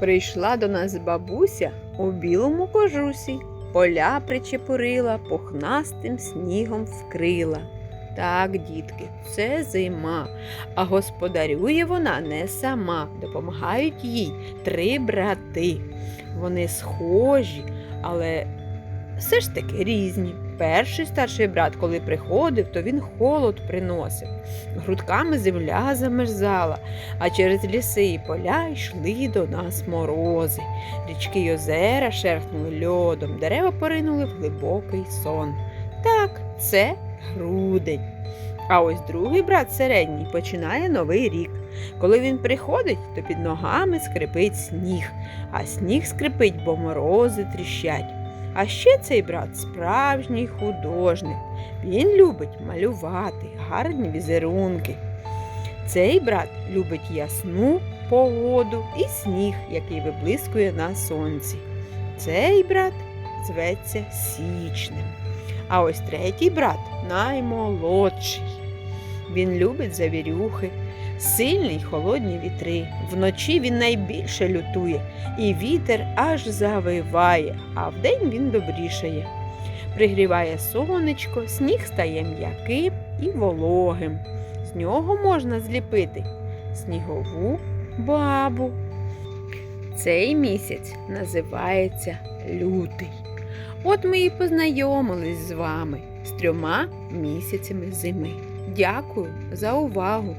Прийшла до нас бабуся у білому кожусі, поля причепурила, пухнастим снігом вкрила. Так, дітки, це зима, а господарює вона не сама. Допомагають їй три брати. Вони схожі, але все ж таки різні. Перший старший брат, коли приходив, то він холод приносив. Грудками земля замерзала, а через ліси і поля йшли до нас морози. Річки й озера шерхнули льодом, дерева поринули в глибокий сон. Так, це грудень. А ось другий брат середній починає новий рік. Коли він приходить, то під ногами скрипить сніг, а сніг скрипить, бо морози тріщать. А ще цей брат справжній художник. Він любить малювати гарні візерунки. Цей брат любить ясну погоду і сніг, який виблискує на сонці. Цей брат зветься Січнем. А ось третій брат наймолодший. Він любить завірюхи, сильні й холодні вітри. Вночі він найбільше лютує, і вітер аж завиває, а вдень він добрішає. Пригріває сонечко, сніг стає м'яким і вологим. З нього можна зліпити снігову бабу. Цей місяць називається лютий. От ми і познайомились з вами з трьома місяцями зими. Дякую за увагу!